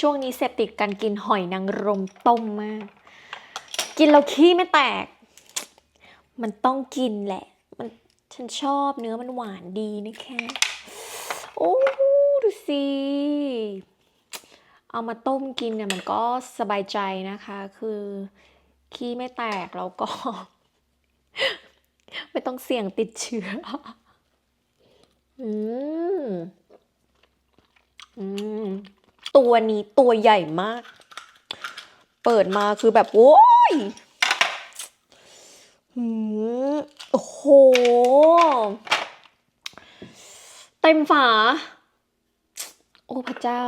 ช่วงนี้เสพติดการกินหอยนางรมต้มมาก กินแล้วขี้ไม่แตก มันต้องกินแหละ มันฉันชอบเนื้อมันหวานดีนะคะ โอ้ดูสิ เอามาต้มกินเนี่ยมันก็สบายใจนะคะ คือขี้ไม่แตกแล้วก็ ไม่ต้องเสี่ยงติดเชื้อ อืม ตัวนี้ตัวใหญ่มาก เปิดมาคือแบบโว้ยโอ้โห เต็มฝา โอ้พระเจ้า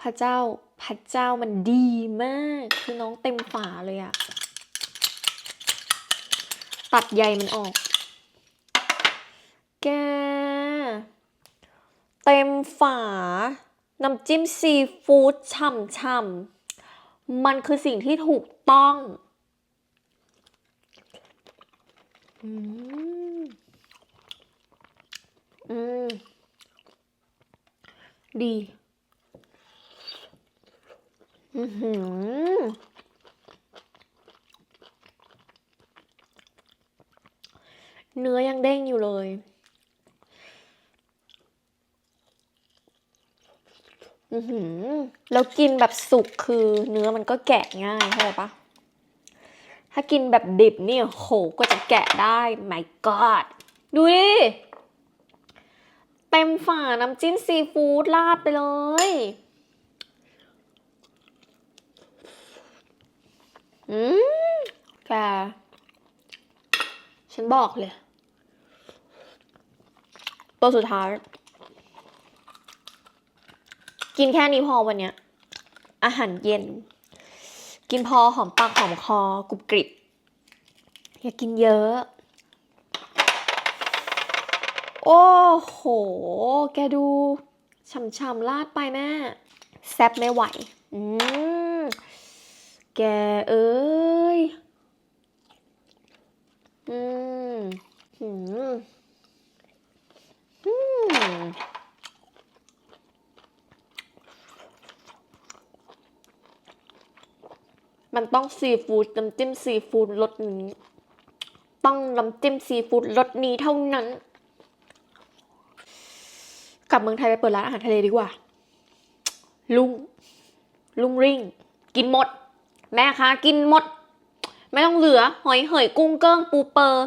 พระเจ้า พระเจ้ามันดีมาก คือน้องเต็มฝาเลยอะตัดใยมันออก แก เต็มฝา น้ำจิ้มซีฟู้ดฉ่ำๆ มันคือสิ่งที่ถูกต้องอืมอืม ดี อือหือเนื้อยังเด้งอยู่เลย อือหือ แล้วกินแบบสุกคือเนื้อมันก็แกะง่ายเข้าใจปะถ้ากินแบบดิบนี่โหก็จะแกะได้ my god ดูดิ เต็มฝาน้ำจิ้มซีฟู้ดราดไปเลย อืมแก ฉันบอกเลย ตัวสุดท้าย กินแค่นี้พอวันเนี้ย อาหารเย็น กินพอหอมปากหอมคอกรุบกริบ อย่ากินเยอะ โอ้โห แกดูช่ำๆลาดไปแม่ แซบไม่ไหว อืม แกเอ้ย อืมอืมอืม มันต้องซีฟู้ดน้ำจิ้มซีฟู้ดรสนี้ ต้องน้ำจิ้มซีฟู้ดรสนี้เท่านั้น กลับเมืองไทยไปเปิดร้านอาหารทะเลดีกว่า ลุง ลุงริ่ง กินหมด แม่คะกินหมด ไม่ต้องเหลือ หอยเหยกุ้งเกิ้งปูเปอร์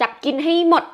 จับกินให้หมด